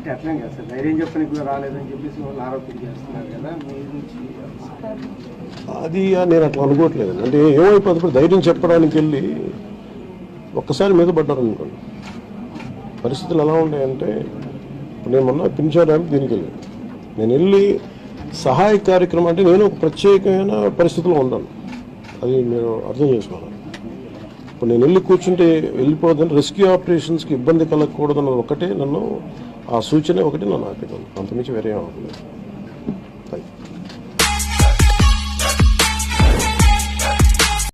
అంటే అట్లే కదా సార్. ధైర్యం చెప్పని కూడా రాలేదని చెప్పేసి వాళ్ళు ఆరోపణ చేస్తున్నారు కదా. మీ నుంచి అది నేను అట్లా అనుకోవట్లేదు. అంటే ఏమైపోతుంది ఇప్పుడు ధైర్యం చెప్పడానికి వెళ్ళి ఒక్కసారి మీద పడ్డారనుకోండి పరిస్థితులు ఎలా ఉన్నాయంటే ఇప్పుడు నేను మొన్న పింఛన్ దీనికి వెళ్ళాను. నేను వెళ్ళి సహాయ కార్యక్రమం అంటే నేను ఒక ప్రత్యేకమైన పరిస్థితిలో ఉన్నాను. అది మీరు అర్థం చేసుకోవాలి. ఇప్పుడు నేను వెళ్ళి కూర్చుంటే వెళ్ళిపోదని రెస్క్యూ ఆపరేషన్స్కి ఇబ్బంది కలగకూడదు ఒకటే నన్ను ఆ సూచన ఒకటి నన్ను ఆపేదాను అంతమించి వేరే అనుకోలేదు థ్యాంక్ యూ